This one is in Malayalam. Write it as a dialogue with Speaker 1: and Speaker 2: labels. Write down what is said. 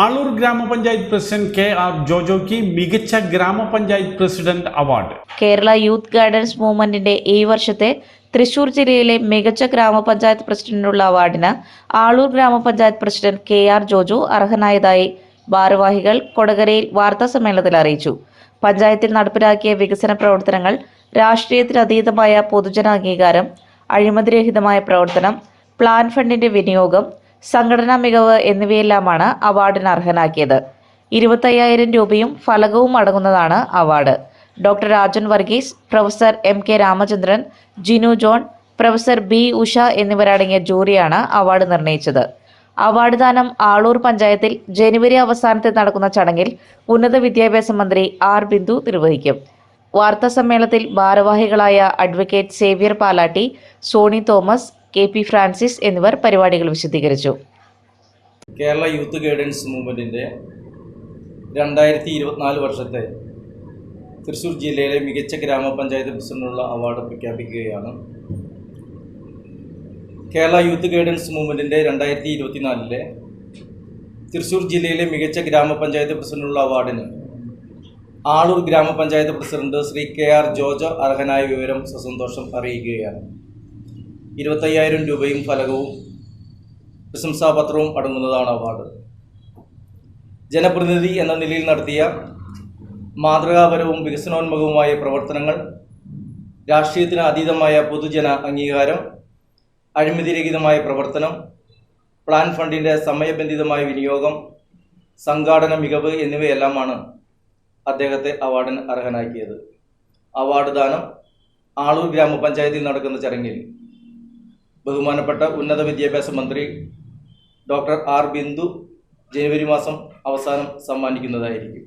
Speaker 1: ആളൂർ ഗ്രാമപഞ്ചായത്ത് പ്രസിഡന്റ് കെ ആർ ജോജോയ്ക്ക് മികച്ച ഗ്രാമപഞ്ചായത്ത് president award.
Speaker 2: Kerala youth guidance മൂവ്മെന്റിന്റെ ഈ വർഷത്തെ തൃശൂർ ജില്ലയിലെ മികച്ച ഗ്രാമപഞ്ചായത്ത് പ്രസിഡന്റിനുള്ള അവാർഡിന് ആളൂർ ഗ്രാമപഞ്ചായത്ത് പ്രസിഡന്റ് കെ ആർ ജോജു അർഹനായതായി ഭാരവാഹികൾ കൊടകരയിൽ വാർത്താസമ്മേളനത്തിൽ അറിയിച്ചു. പഞ്ചായത്തിൽ നടപ്പിലാക്കിയ വികസന പ്രവർത്തനങ്ങൾ രാഷ്ട്രീയത്തിനതീതമായ പൊതുജന അംഗീകാരം അഴിമതിരഹിതമായ പ്രവർത്തനം പ്ലാൻ ഫണ്ടിന്റെ വിനിയോഗം സംഘടനാ മികവ് എന്നിവയെല്ലാമാണ് അവാർഡിന് അർഹനാക്കിയത്. ഇരുപത്തയ്യായിരം രൂപയും ഫലകവും അടങ്ങുന്നതാണ് award. Doctor Rajan Varghese professor M K Ramachandran Jinu John professor B Usha എന്നിവരടങ്ങിയ ജൂറിയാണ് അവാർഡ് നിർണയിച്ചത്. അവാർഡ് ദാനം ആളൂർ പഞ്ചായത്തിൽ ജനുവരി അവസാനത്തിൽ നടക്കുന്ന ചടങ്ങിൽ ഉന്നത വിദ്യാഭ്യാസ മന്ത്രി ആർ ബിന്ദു നിർവഹിക്കും. വാർത്താ സമ്മേളനത്തിൽ ഭാരവാഹികളായ advocate Xavier Palatty Sony Thomas K P Francis എന്നിവർ പരിപാടികൾ വിശദീകരിച്ചു.
Speaker 3: കേരള യൂത്ത് ഗൈഡൻസ് മൂവ്മെന്റിന്റെ രണ്ടായിരത്തി ഇരുപത്തിനാല് വർഷത്തെ തൃശ്ശൂർ ജില്ലയിലെ മികച്ച ഗ്രാമപഞ്ചായത്ത് പ്രസിഡന്റിനുള്ള അവാർഡ് പ്രഖ്യാപിക്കുകയാണ്. കേരള യൂത്ത് ഗൈഡൻസ് മൂവ്മെന്റിന്റെ രണ്ടായിരത്തി ഇരുപത്തിനാലിലെ തൃശ്ശൂർ ജില്ലയിലെ മികച്ച ഗ്രാമപഞ്ചായത്ത് പ്രസിഡന്റിനുള്ള അവാർഡിന് ആളൂർ ഗ്രാമപഞ്ചായത്ത് president Shri K R Jojo അർഹനായ വിവരം സസന്തോഷം അറിയിക്കുകയാണ്. ഇരുപത്തയ്യായിരം രൂപയും ഫലകവും പ്രശംസാപത്രവും അടങ്ങുന്നതാണ് അവാർഡ്. ജനപ്രതിനിധി എന്ന നിലയിൽ നടത്തിയ മാതൃകാപരവും വികസനോന്മുഖവുമായ പ്രവർത്തനങ്ങൾ രാഷ്ട്രീയത്തിന് അതീതമായ പൊതുജന അംഗീകാരം അഴിമതിരഹിതമായ പ്രവർത്തനം പ്ലാൻ ഫണ്ടിന്റെ സമയബന്ധിതമായ വിനിയോഗം സംഘാടന മികവ് എന്നിവയെല്ലാമാണ് അദ്ദേഹത്തെ അവാർഡിന് അർഹനാക്കിയത്. അവാർഡ് ദാനം ആളൂർ ഗ്രാമപഞ്ചായത്തിൽ നടക്കുന്ന ചടങ്ങിൽ ബഹുമാനപ്പെട്ട ഉന്നത വിദ്യാഭ്യാസ മന്ത്രി ഡോക്ടർ ആർ ബിന്ദു ജനുവരി മാസം അവസാനം സമ്മാനിക്കുന്നതായിരിക്കും.